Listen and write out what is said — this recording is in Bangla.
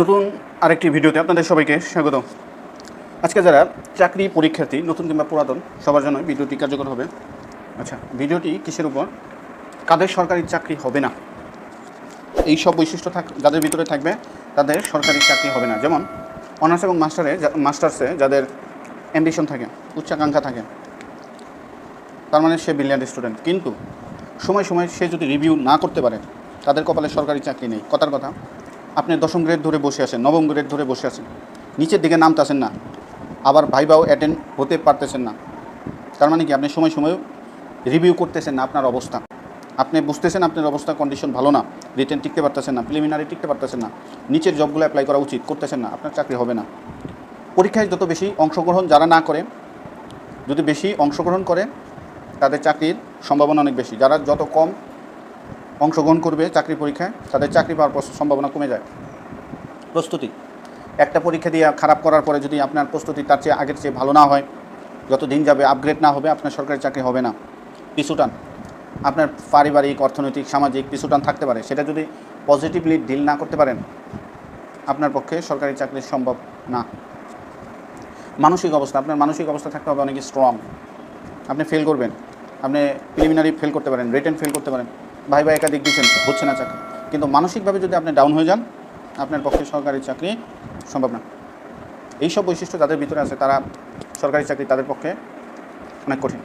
নতুন আরেকটি ভিডিওতে আপনাদের সবাইকে স্বাগত। আজকে যারা চাকরি পরীক্ষার্থী, নতুন কিংবা পুরাতন, সবার জন্য ভিডিওটি কার্যকর হবে। আচ্ছা ভিডিওটি কিসের উপর? কাদের সরকারি চাকরি হবে না? এই সব বৈশিষ্ট্য থাক, যাদের ভিতরে থাকবে, তাদের সরকারি চাকরি হবে না। যেমন, অনার্স এবং মাস্টারে মাস্টার্সে যাদের অ্যাম্বিশন থাকে, উচ্চাকাঙ্ক্ষা থাকে, তার মানে সে ব্রিলিয়ান্ট স্টুডেন্ট কিন্তু, সময় সময় সে যদি রিভিউ না করতে পারে, তাদের কপালে সরকারি চাকরি নেই। কথার কথা আপনি দশম গ্রেড ধরে বসে আছেন, নবম গ্রেড ধরে বসে আছেন। নিচের দিকে নামতেছেন না। আবার ভাইবাও অ্যাটেন্ড হতে পারতেছেন না। তার মানে কি? আপনি সময় সময় রিভিউ করতেছেন না আপনার অবস্থা। আপনি বুঝতেছেন আপনার অবস্থা কন্ডিশন ভালো না। রিটেন টিকতে পারতেছেন না প্রিলিমিনারি টিকতে পারতেছেন না। নিচের জবগুলো অ্যাপ্লাই করা উচিত, করতেছেন না, আপনার চাকরি হবে না। পরীক্ষায় যত বেশি অংশগ্রহণ যারা না করে, যদি বেশি অংশগ্রহণ করে, তাদের চাকরির সম্ভাবনা অনেক বেশি। যারা যত কম অংশগ্রহণ করবে চাকরি পরীক্ষায় তাদের চাকরি পাওয়ার সম্ভাবনা কমে যায়। প্রস্তুতি? একটা পরীক্ষা দিয়ে খারাপ করার পরে যদি আপনার প্রস্তুতি তার চেয়ে আগের চেয়ে ভালো না হয় যত দিন যাবে আপগ্রেড না হবে আপনার সরকারি চাকরি হবে না। পিছুটান। আপনার পারিবারিক অর্থনৈতিক সামাজিক পিছুটান থাকতে পারে। সেটা যদি পজিটিভলি ডিল না করতে পারেন আপনার পক্ষে সরকারি চাকরি সম্ভব না। মানসিক অবস্থা আপনার মানসিক অবস্থা থাকতে হবে অনেক স্ট্রং আপনি ফেল করবেন। আপনি প্রিলিমিনারি ফেল করতে পারেন রিটেন ফেল করতে পারেন। ভাই ভাই একাধিক দিচ্ছেন, হচ্ছে না চাকরি। কিন্তু মানসিকভাবে যদি আপনি ডাউন হয়ে যান, আপনার পক্ষে সরকারি চাকরি সম্ভব না। এইসব বৈশিষ্ট্য যাদের ভিতরে আছে, তারা সরকারি চাকরি তাদের পক্ষে অনেক কঠিন।